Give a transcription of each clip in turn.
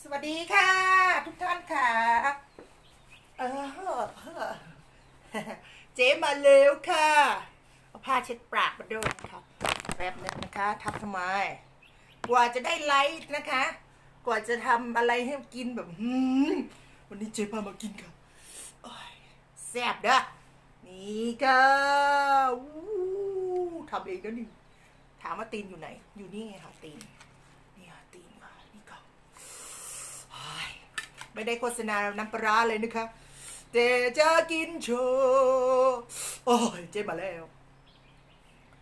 สวัสดีค่ะ ทุกท่านค่ะ เออเจ๊มาเร็วค่ะ เอาผ้าเช็ดปากมาด้วยนะคะแป๊บนึงนะคะทับทำไม กว่าจะได้ไลฟ์นะคะ กว่าจะทำอะไรให้กินแบบวันนี้เจ๊พามากินค่ะแซ่บเด้อนี่ค่ะทำเองนะนี่ถามว่าตีนอยู่ไหน อยู่นี่ไงค่ะตีนค่ะนี่ค่ะเฮ้ย ไม่ได้โฆษณาน้ำปลาเลยนะคะเจจะกินโชว์โอ้ยเจ๊มาแล้ว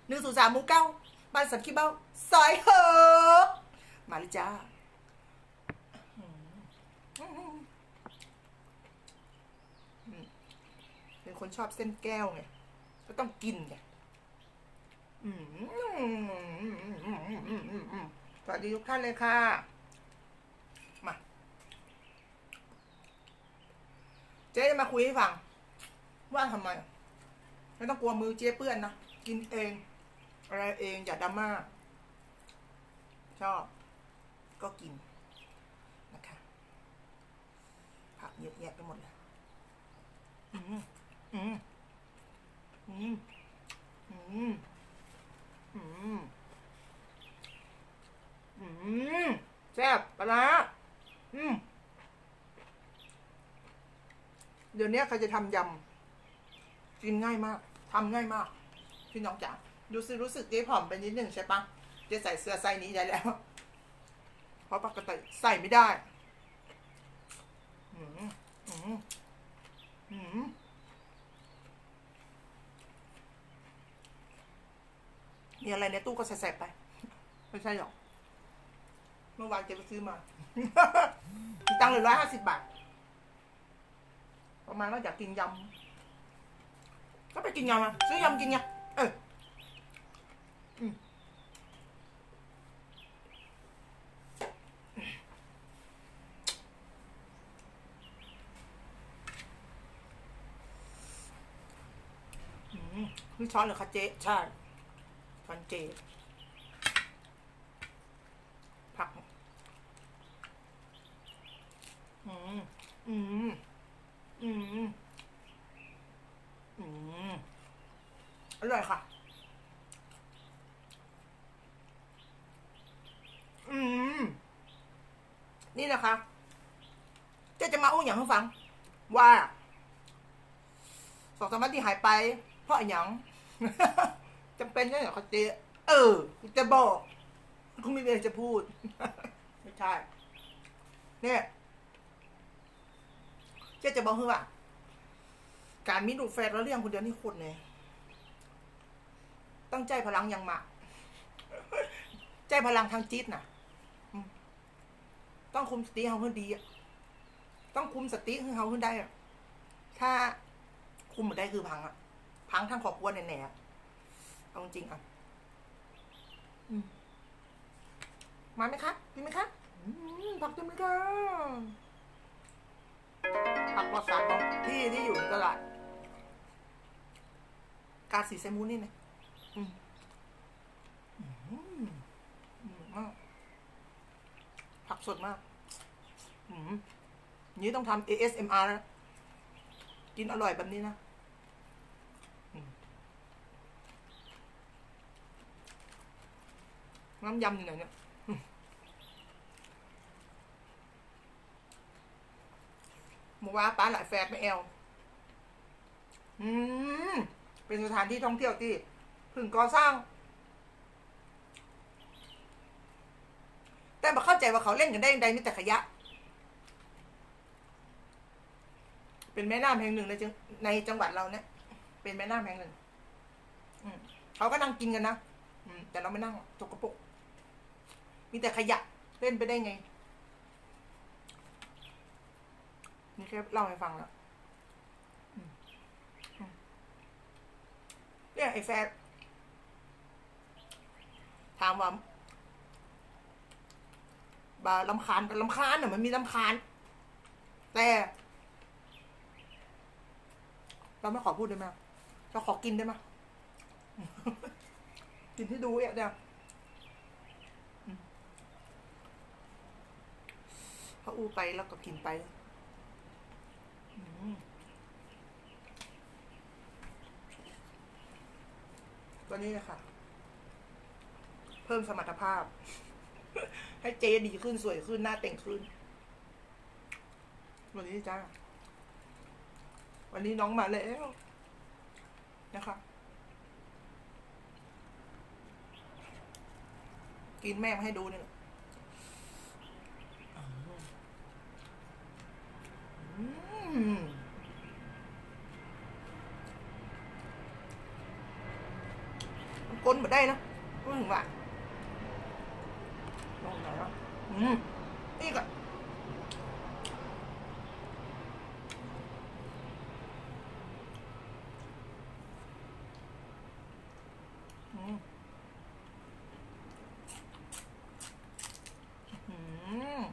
หนึ่งศูสามหมูเก้าบ้านสันขี้เบ้าซอยเหอมาเลยจ้าเป็นคนชอบเส้นแก้วไงก็ต้องกินไงสวัสดีทุกท่านเลยค่ะ มา เจ๊จะมาคุยให้ฟัง ว่าทำไม ไม่ต้องกลัวมือเจ๊เปื้อนนะ กินเอง อะไรเองอย่าดราม่าชอบ ก็กินนะคะผักเยอะแยะไปหมดเลยอืมอืมอืมอืมอืมอืมแซ่บปลาอืม เดี๋ยวนี้ใครจะทำยำกินง่ายมากทำง่ายมากพี่น้องจ๋าดูสิรู้สึกเจ๊ผอมไปนิดหนึ่งใช่ปะเจ๊ใส่เสื้อไซส์นี้ได้แล้ว เพราะปกติใส่ไม่ได้อืมอืมอืมมีอะไรในตู้ก็ใส่ๆไป ไม่ใช่หรอก เมื่อวานเจ๊ไปซื้อมามีตังค์เหลือร้อยห้าสิบบาท ประมาณว่าอยากกินยำก็ไปกินยำอะซื้อยำกินไงเอออืมอืมนี่ช้อนเหรอคะเจ๊ใช่ช้อนเจผัก อืม อืมอื มอืมอร่อยค่ะ อืม นี่นะคะเจ๊จะมาอู้อย่างให้ฟัง ว่าสองสามวันที่หายไป เพราะอะไรหยังจำเป็นใช่ไหมคะเจ๊เออจะบอกคงไม่มีอะไรจะพูด ไม่ใช่ เนี่ยเจ๊จะบอกคือว่า การมีดูแฟนแล้วเลี้ยงคนเดียวนี่โคตรเนี่ยต้องใจพลังอยังมากใจพลังทางจิตน่ะต้องคุมสติเขาให้ดีต้องคุมสติให้เขาให้ได้ถ้าคุมไม่ได้คือพังอะพังทั้งครอบครัวแน่ๆอะเอาจริงอะอมมาไหมคะกินไหมคะอืมผักเต็มเลยค่ะผักปลอดสารของที่ที่อยู่ในตลาด กาสีไซมูนนี่นะอืมอืมอืมมากผักสดมาก อืมนี้ต้องทำ ASMR นะ กินอร่อยแบบนี้นะน้ำยำอยู่ไหนเนี่ยหมูว่าป้าหลายแฟนไม่แอล อืม เป็นสถานที่ท่องเที่ยวที่เพึ่งก่อสร้าง แต่มาเข้าใจว่าเขาเล่นกันได้ยังไงมีแต่ขยะ เป็นแม่น้ำแห่งหนึ่งในจังในจังหวัดเราเนี่ย เป็นแม่น้ำแห่งหนึ่งเขาก็นั่งกินกันนะอืแต่เราไม่นั่งจกกระปุกมีแต่ขยะเล่นไปได้ไง นี่แค่เล่าให้ฟังแล้ว เนี่ยไอ้แฟนถามว่าบาลำคาญลำคาญน่ะมันมีลำคาญ แต่ เราไม่ขอพูดได้ไหมเราขอกินได้ไหมกินที่ดูเนี่ยเดี๋ยวอืมอู้ไปแล้วก็กินไป อืม ตัวนี้นะคะเพิ่มสมรรถภาพ ให้เจดีขึ้นสวยขึ้นหน้าเต่งขึ้น วันนี้จ้า วันนี้น้องมาแล้วนะคะ กินแม่มาให้ดูเนี่ยอืมมัน ก้นมาได้นะพูดถึงว่าลองไหนวะอืมนี่ก็อืม อืม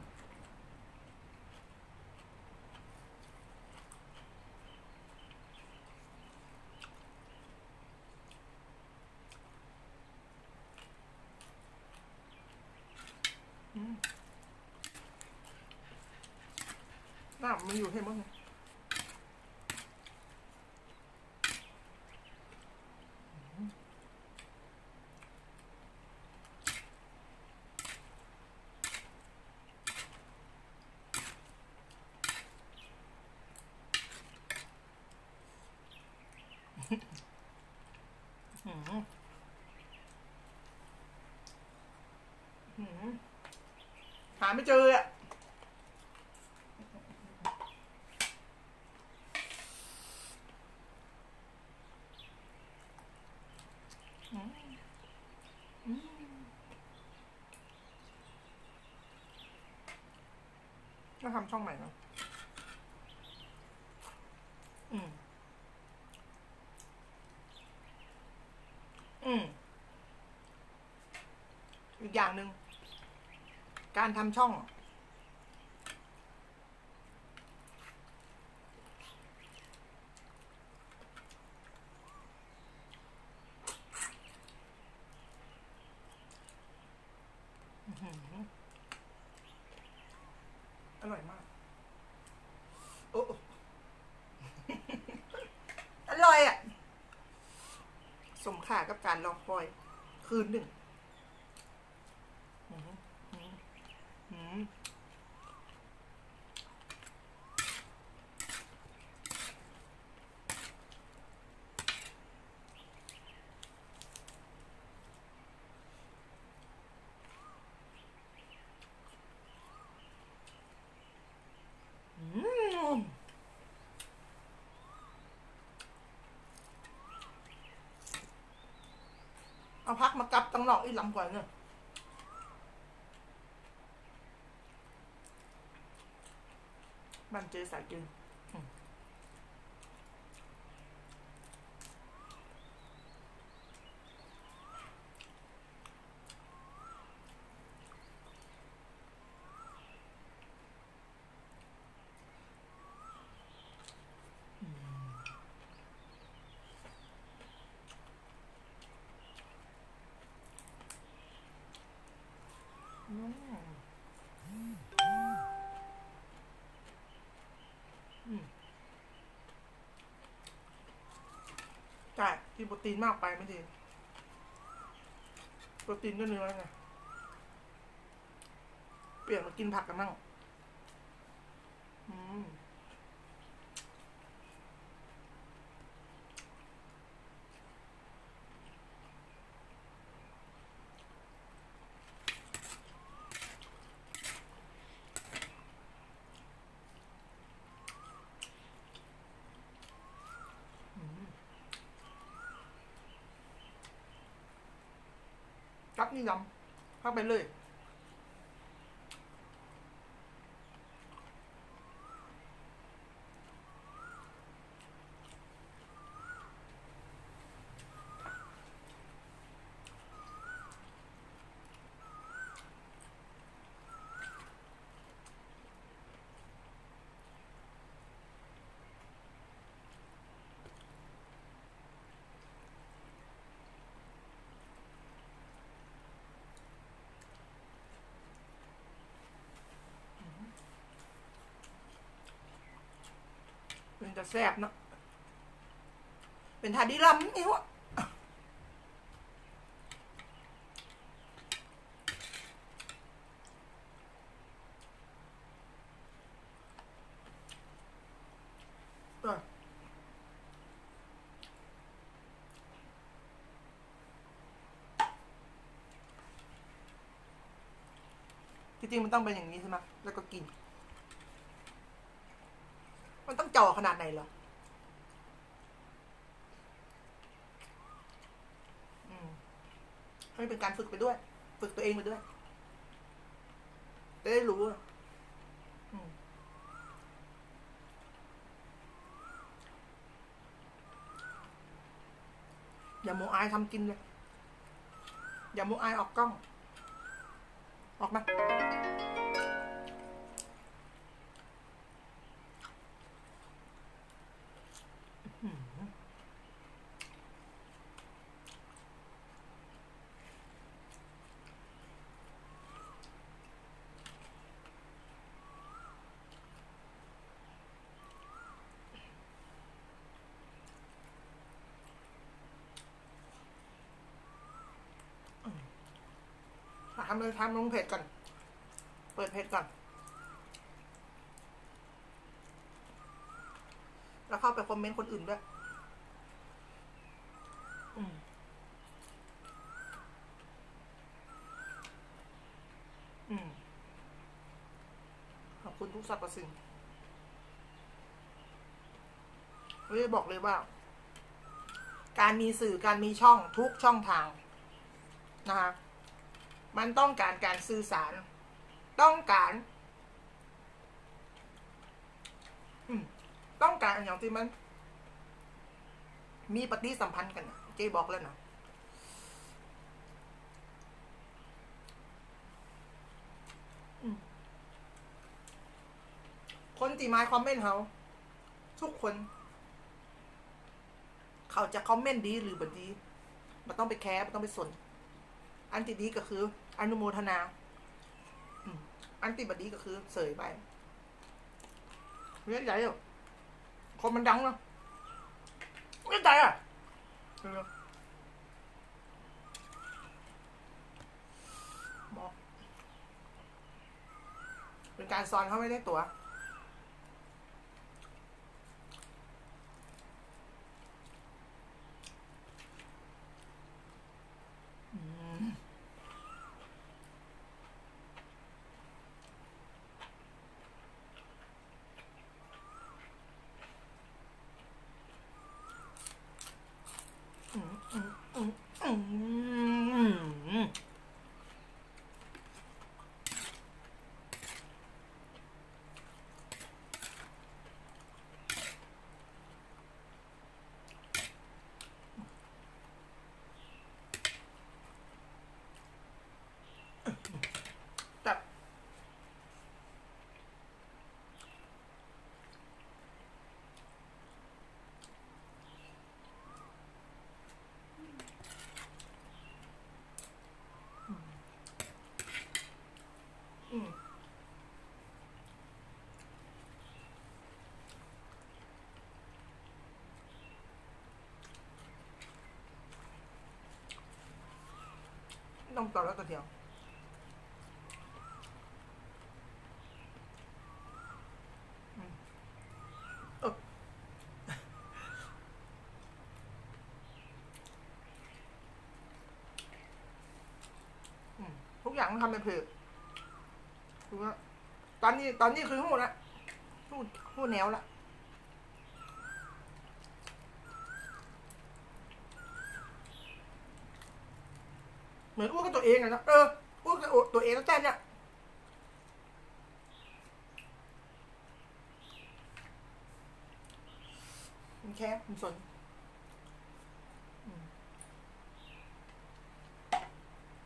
อืมน้ำ มันอยู่ให้มั้งอืมอืมหาไม่เจออะ อืมอืมก็ ทำช่องใหม่เนะอืม อืม อีกอย่างหนึ่ง การทำช่อง อื้อหืออร่อยมาก โอ้ อร่อยอะ สมค่า การรอคอย คืนหนึ่งอื้อหืออื้อหืออืมเอา พักมากับตังหนอกอีหลำก่อนเนี่ยมันเจอสายกินอืมอืมอืมใช่ กินโปรตีนมากไปไม่ดีโปรตีนก็เนื้อไงเปลี่ยนมากินผักกันมั่งอืม กับ นี่ยำพักไปเลย เป็นจะแซ่บเนาะเป็นทาดีลำนี่วะจริงมันต้องเป็นอย่างนี้ใช่ไหมแล้วก็กิน มันต้องจ่อขนาดไหนเหรออืมให้เป็นการฝึกไปด้วย ฝึกตัวเองไปด้วยจะได้รู้อะอืมอย่าโมอายทำกินเลย อย่าโมอายออกกล้อง ออกมา ทำเลยทำลงเพจก่อน เปิดเพจก่อน แล้วเข้าไปคอมเมนต์คนอื่นด้วยอืมอืมขอบคุณทุกสรรพสิ่งเฮ้ยบอกเลยว่า การมีสื่อการมีช่องทุกช่องทางนะคะ มันต้องการการสื่อสาร ต้องการต้องการอย่างที่มัน มีปฏิสัมพันธ์กันเจ๊บอกแล้วนะคนที่มาคอมเมนต์เขาทุกคน เขาจะคอมเมนต์ดีหรือบดีมันต้องไปแคร์มันต้องไปสน อันที่ดีก็คือ อนุโมทนา อันติบดีก็คือเสยไปเรียกใหญ่คนมันดังเนาะเรียกใหญ่อะเออบอกเป็นการซ้อนเขาไม่ได้ตัว๋วม อืมอืมอืมอืมแต่อืม ต้องต่อแล้วตัวเดียวอืมเอออืมทุกอย่างต้องทำเป็นเพจคือว่าตอนนี้ตอนนี้คือหูละหูหูแนวละ เหมือนอ้วกกับตัวเองอะนะเอออ้วกกับตัวเองแล้วแต่เนี่ยมันแค่มันสน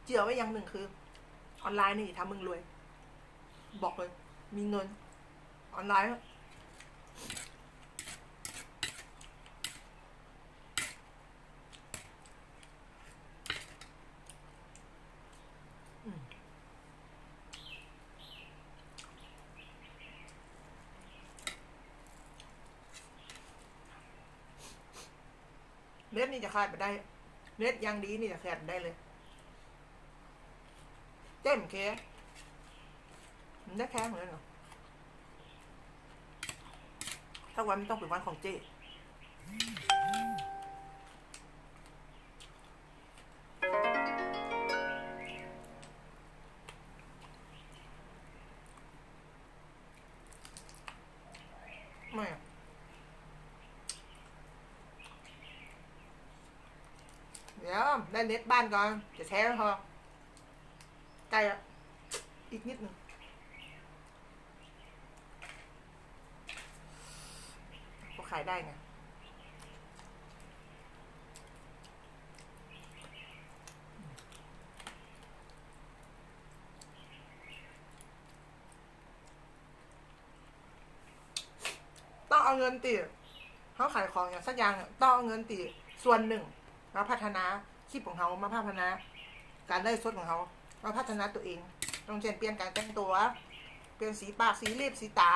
เจียวไว้อย่างหนึ่งคือ ออนไลน์นี่ทำมึงรวย บอกเลย มีเงิน ออนไลน์ นี่จะขาดไปได้เน็ตยังดีนี่จะขาดได้เลยเจ้มแค่มันได้แค่เหมือนกันเหรอถ้าวันมันต้องเป็นวันของเจ๊ ได้เน็ตบ้านก่อน จะแชร์พอใกล้ละอีกนิดหนึ่งก็ขายได้ไงต้องเอาเงินตีเขาขายของอย่างสักอย่างต้องเอาเงินตีส่วนหนึ่งมาพัฒนา คลิปของเขามาพัฒนา การได้สดของเขามาพัฒนาตัวเองต้องเช่นเปลี่ยนการแต่งตัว เปลี่ยนสีปากสีเล็บสีตา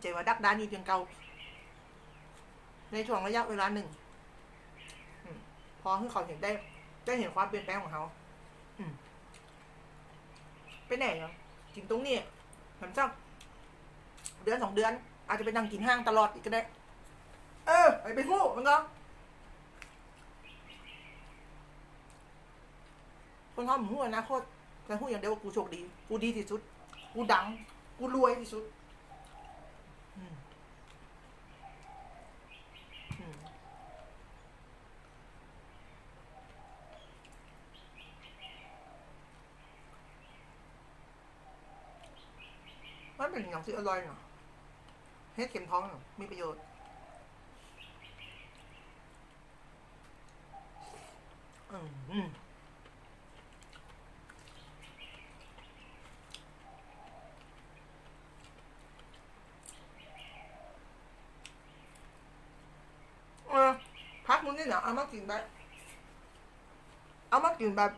เจว่าดักดานอยู่จนเก่าในช่วงระยะเวลาหนึ่งพอให้เขาเห็นได้ ได้เห็นความเปลี่ยนแปลงของเขาอืมไปไหนเนาะกินตรงนี้มันสัก เดือนสองเดือน อาจจะไปนั่งกินห้างตลอดอีกก็ได้ เออไปไปหู้มันก็คนเขาหมูอนาคตแต่หู้อย่างเดียวว่ากูโชคดี กูดีที่สุด กูดัง กูรวยที่สุดอืมอืมมันเป็นอย่างที่อร่อยเนาะ เฮ็ดเข็มท้องเนาะมีประโยชน์ อืมอืมเออพักมึงนี่เนาะเอามากินแบบเอามากินแบบ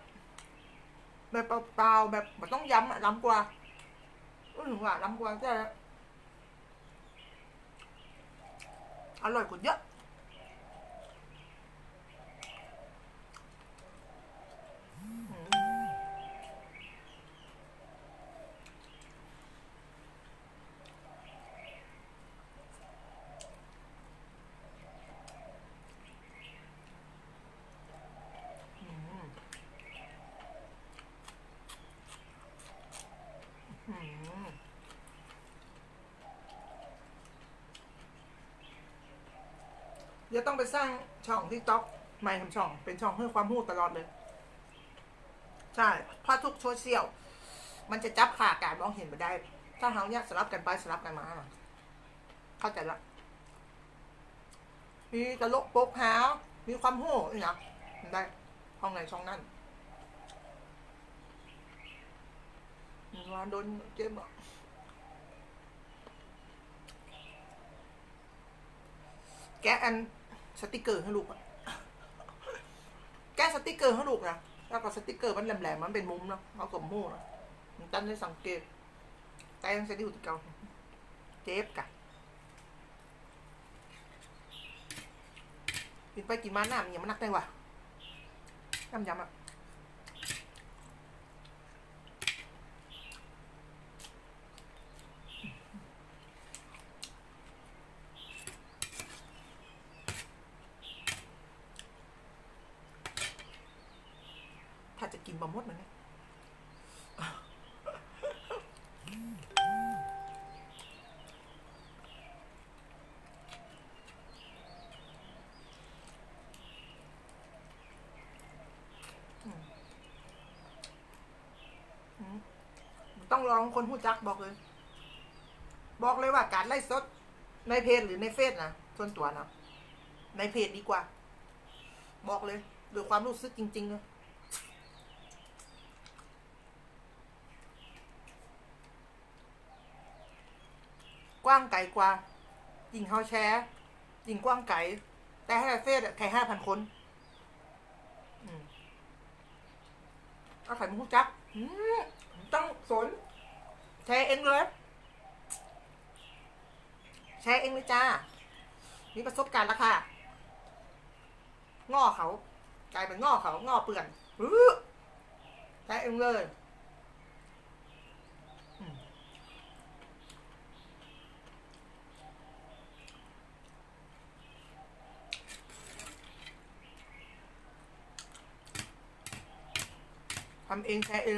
แบบเปล่าๆแบบไม่ต้องย้ำอะล้ำกว่าอืมว่าล้ำกว่าจะอร่อยกว่าเยอะ อืมเดี๋ยวต้อง ไปสร้างช่องที่ต็อกใหม่ทำช่อง เป็นช่องเพื่อความรู้ตลอดเลย ใช่เพราะทุกโซเชียลมันจะจับขาการมองเห็นไปได้ ถ้าเขาเนี่ยสลับกันไปสลับกันมา เข้าใจละมีตลกโป๊กฮาวมีความหู้นี่นะได้ห้องไหนช่องนั่นมาโดนเจ็บอะแกอัน สติกเกอร์ให้ลูกอะแก้สติกเกอร์ให้ลูกนะแล้วก็สติกเกอร์มันแหลมๆมันเป็นมุมเนาะเอาสมมูนะมันตั้นได้สังเกตแต่ยังใช้ที่หุ่นเก่าเจ็บกะกินไปกินมาหน้ามันยังมันนักได้วะน้ำยำอะ ถ้าจะกิน บะมดมันเนี่ยต้องลองคนหูจักบอกเลย บอกเลยว่าการไล่สด ในเพจหรือในเฟซนะส่วนตัวนะในเพจดีกว่า บอกเลยโดยความรู้สึกจริงๆเลย กว้าง ไกลกว่ายิงเขาแชร์ยิงกว้างไกลแต่ให้เฟซอะแค่ห้าพันคนอืมเอาไข่มุกจักต้องสน แชร์เองเลย แชร์เองเลยจ้า มีประสบการณ์แล้วค่ะง้อเขา กลายเป็นง้อเขาง้อเปื่อนแชร์เองเลย ทำเองแชร์เอง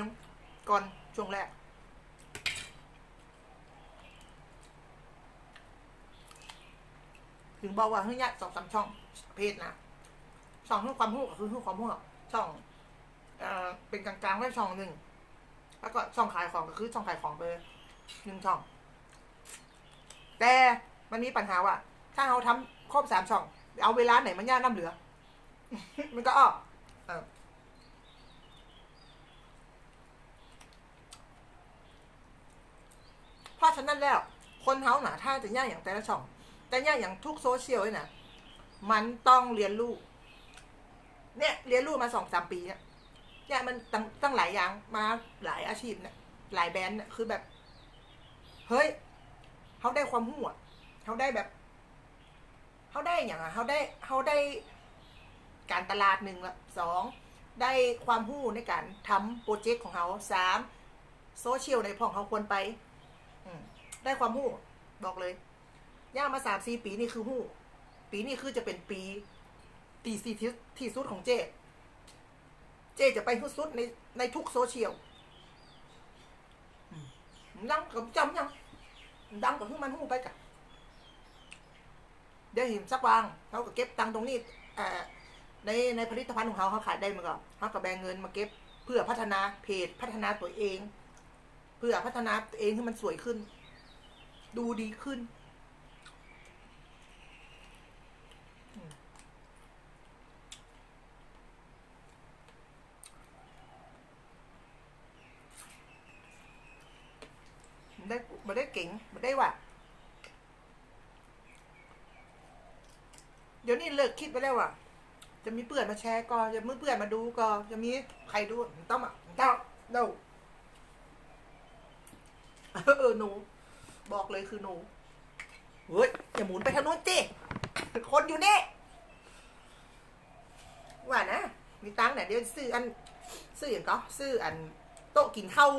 ก่อนช่วงแรก ถึงบอกว่าเฮ้ยเนี่ยสองสามช่องเพจนะช่องเพื่องความรู้ก็คือเพื่องความรู้ช่องเอ่อเป็นกลางๆไว้ช่องหนึ่งแล้วก็ช่องขายของก็คือช่องขายของไปหนึ่งช่อง แต่มันมีปัญหาว่า ถ้าเราทำครบสามช่อง เอาเวลาไหนมันย่าน้ำเหลือ มันก็ออกเออเพ ราะฉะนั้นแล้วคนเฮาหนาถ้าจะย่าอย่างแต่ละช่อง แต่เนี่ยอย่างทุกโซเชียลเลยนะมันต้องเรียนรู้เนี่ยเรียนรู้มาสองสามปีเนี่ยเนี่ยมันตั้งตั้งหลายอย่างมาหลายอาชีพเนี่ยหลายแบรนด์เนี่ยคือแบบ เฮ้ยเขาได้ความหู้อะเขาได้แบบเขาได้อย่างอะเขาได้เขาได้การตลาดหนึ่งละสองได้ความหู้ในการทำโปรเจกต์ของเขาสามโซเชียลในพองเขาควรไป ได้ความหู้ บอกเลย ย่างมาสามสี่ปีนี่คือหู้ ปีนี้คือจะเป็นปี ตีสี่ที่ที่สุดของเจ เจจะไปที่สุดในในทุกโซเชียลดังกับจำยังดังกับที่มันหู้ไปกันเดี๋ยวเห็นสักวางเขาก็เก็บตังตรงนี้ในในผลิตภัณฑ์ของเขาเขาขายได้มันก็เขาก็แบ่งเงินมาเก็บเพื่อพัฒนาเพจพัฒนาตัวเอง พื่อพัฒนาตัวเองให้มันสวยขึ้น ดูดีขึ้นมันได้มันได้เก่งมันได้ว่าเดี๋ยวนี้เลิกคิดไปแล้วว่าจะมีเพื่อนมาแชร์ก็จะมีเพื่อนมาดูก็จะมีใครดูต้องอะต้องเดา เออหนู บอกเลยคือหนูเฮ้ยอย่าหมุนไปทางโน้นจิคนอยู่นี่ว่านะมีตังค์เนี่ยเดี๋ยวซื้ออันซื้ออย่างก็ซื้ออัน โต๊ะกินข้าว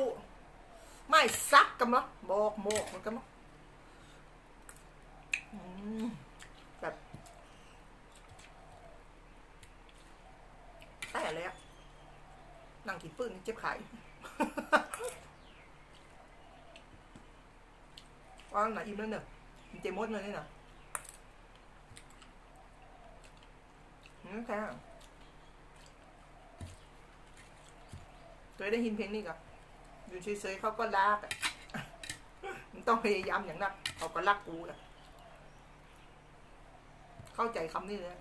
ไม่ซักกันมั้งบอกโมกมันกันมั้งแบบแต่เลยอะนั่งกินปืนเจ็บขาย ว่าไหนอิ่มแล้วเนอะมันเจมดเลยนี่นะอืมแค่เคยได้ยินเพลงนี้กับอยู่เฉยๆเขาก็รักมันต้องพยายามอย่างนักเขาก็รักกูนะเข้าใจคำนี้เลย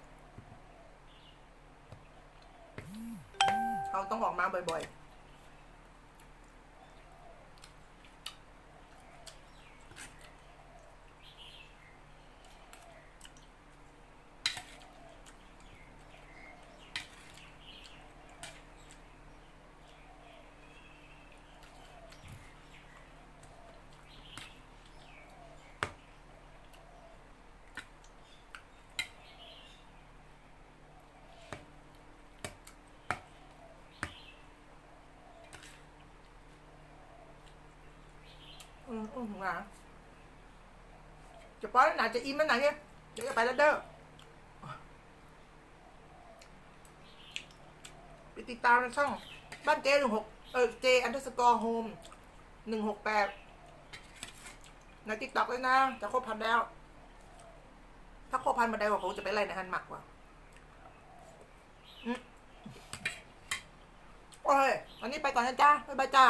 เขาต้องออกมาบ่อยๆ อืมอืมาจะป้อนไหนจะอิ่มมันไหนเนี่ยเดี๋ยวจะไปแล้วเด้อไปติดตามในช่อง บ้านเจหนึ่งหกเออเจอันเดอร์สกอร์โฮมหนึ่งหกแปดในติ๊กต็อกเลยนะ จะครบพันแล้ว ถ้าครบพันมาได้ว่าเขาจะไปไล่ในฮันหมักว่ะโอ้ยวันนี้ไปก่อนนะจ้าบ๊ายบายจ้า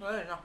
来，你上。